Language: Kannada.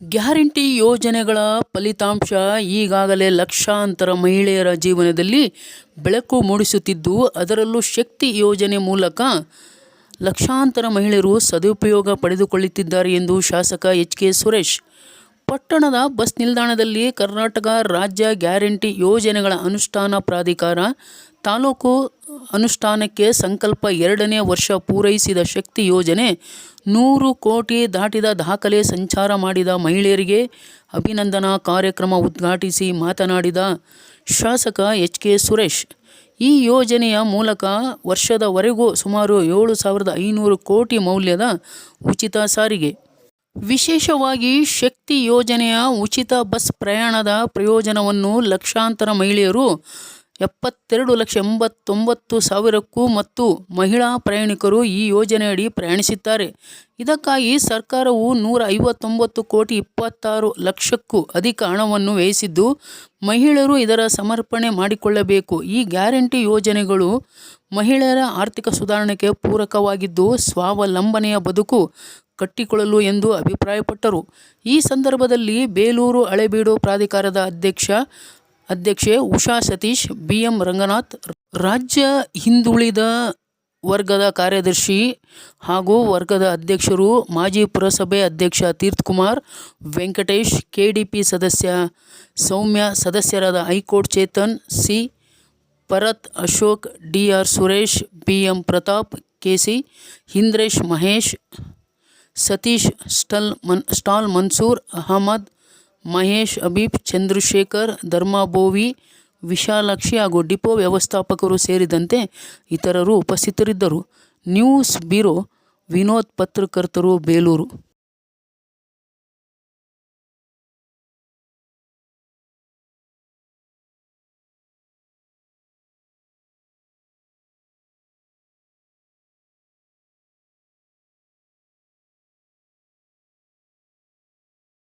ಗ್ಯಾರಂಟಿ ಯೋಜನೆಗಳ ಫಲಿತಾಂಶ ಈಗಾಗಲೇ ಲಕ್ಷಾಂತರ ಮಹಿಳೆಯರ ಜೀವನದಲ್ಲಿ ಬೆಳಕು ಮೂಡಿಸುತ್ತಿದ್ದು, ಅದರಲ್ಲೂ ಶಕ್ತಿ ಯೋಜನೆ ಮೂಲಕ ಲಕ್ಷಾಂತರ ಮಹಿಳೆಯರು ಸದುಪಯೋಗ ಪಡೆದುಕೊಳ್ಳುತ್ತಿದ್ದಾರೆ ಎಂದು ಶಾಸಕ ಎಚ್ ಕೆ ಸುರೇಶ್. ಪಟ್ಟಣದ ಬಸ್ ನಿಲ್ದಾಣದಲ್ಲಿ ಕರ್ನಾಟಕ ರಾಜ್ಯ ಗ್ಯಾರಂಟಿ ಯೋಜನೆಗಳ ಅನುಷ್ಠಾನ ಪ್ರಾಧಿಕಾರ ತಾಲೂಕು ಅನುಷ್ಠಾನಕ್ಕೆ ಸಂಕಲ್ಪ ಎರಡನೇ ವರ್ಷ ಪೂರೈಸಿದ ಶಕ್ತಿ ಯೋಜನೆ ನೂರು ಕೋಟಿ ದಾಟಿದ ದಾಖಲೆ ಸಂಚಾರ ಮಾಡಿದ ಮಹಿಳೆಯರಿಗೆ ಅಭಿನಂದನಾ ಕಾರ್ಯಕ್ರಮ ಉದ್ಘಾಟಿಸಿ ಮಾತನಾಡಿದ ಶಾಸಕ ಎಚ್ ಕೆ ಸುರೇಶ್, ಈ ಯೋಜನೆಯ ಮೂಲಕ ವರ್ಷದವರೆಗೂ ಸುಮಾರು ಏಳು ಸಾವಿರದ ಐನೂರು ಕೋಟಿ ಮೌಲ್ಯದ ಉಚಿತ ಸಾರಿಗೆ. ವಿಶೇಷವಾಗಿ ಶಕ್ತಿ ಯೋಜನೆಯ ಉಚಿತ ಬಸ್ ಪ್ರಯಾಣದ ಪ್ರಯೋಜನವನ್ನು ಲಕ್ಷಾಂತರ ಮಹಿಳೆಯರು ಎಪ್ಪತ್ತೆರಡು ಲಕ್ಷ ಎಂಬತ್ತೊಂಬತ್ತು ಸಾವಿರಕ್ಕೂ ಮತ್ತು ಮಹಿಳಾ ಪ್ರಯಾಣಿಕರು ಈ ಯೋಜನೆಯಡಿ ಪ್ರಯಾಣಿಸಿದ್ದಾರೆ. ಇದಕ್ಕಾಗಿ ಸರ್ಕಾರವು ನೂರ ಐವತ್ತೊಂಬತ್ತು ಕೋಟಿ ಇಪ್ಪತ್ತಾರು ಲಕ್ಷಕ್ಕೂ ಅಧಿಕ ಹಣವನ್ನು ವ್ಯಯಿಸಿದ್ದು, ಮಹಿಳೆಯರು ಇದರ ಸಮರ್ಪಣೆ ಮಾಡಿಕೊಳ್ಳಬೇಕು. ಈ ಗ್ಯಾರಂಟಿ ಯೋಜನೆಗಳು ಮಹಿಳೆಯರ ಆರ್ಥಿಕ ಸುಧಾರಣೆಗೆ ಪೂರಕವಾಗಿದ್ದು, ಸ್ವಾವಲಂಬನೆಯ ಬದುಕು ಕಟ್ಟಿಕೊಳ್ಳಲು ಎಂದು ಅಭಿಪ್ರಾಯಪಟ್ಟರು. ಈ ಸಂದರ್ಭದಲ್ಲಿ ಬೇಲೂರು ಹಳೆಬೀಡು ಪ್ರಾಧಿಕಾರದ ಅಧ್ಯಕ್ಷ ಅಧ್ಯಕ್ಷೆ ಉಷಾ ಸತೀಶ್, ಬಿಎಂ ರಂಗನಾಥ್, ರಾಜ್ಯ ಹಿಂದುಳಿದ ವರ್ಗದ ಕಾರ್ಯದರ್ಶಿ ಹಾಗೂ ವರ್ಗದ ಅಧ್ಯಕ್ಷರು, ಮಾಜಿ ಪುರಸಭೆ ಅಧ್ಯಕ್ಷ ತೀರ್ಥಕುಮಾರ್ ವೆಂಕಟೇಶ್, ಕೆಡಿಪಿ ಸದಸ್ಯ ಸೌಮ್ಯ, ಸದಸ್ಯರಾದ high court Chetan, C Bharat Ashok D R Suresh, BM Pratap, KC Hindresh Mahesh, Satish ಸ್ಟಲ್ ಮನ್, ಸ್ಟಾಲ್ ಮನ್ಸೂರ್, ಅಹಮದ್ ಮಹೇಶ್ ಅಬೀಬ್ ಚಂದ್ರಶೇಖರ್ ಧರ್ಮಬೋವಿ ವಿಶಾಲಾಕ್ಷಿ ಹಾಗೂ ಡಿಪೋ ವ್ಯವಸ್ಥಾಪಕರು ಸೇರಿದಂತೆ ಇತರರು ಉಪಸ್ಥಿತರಿದ್ದರು. ನ್ಯೂಸ್ ಬ್ಯೂರೋ ವಿನೋದ್ ಪತ್ರಕರ್ತರು, ಬೇಲೂರು.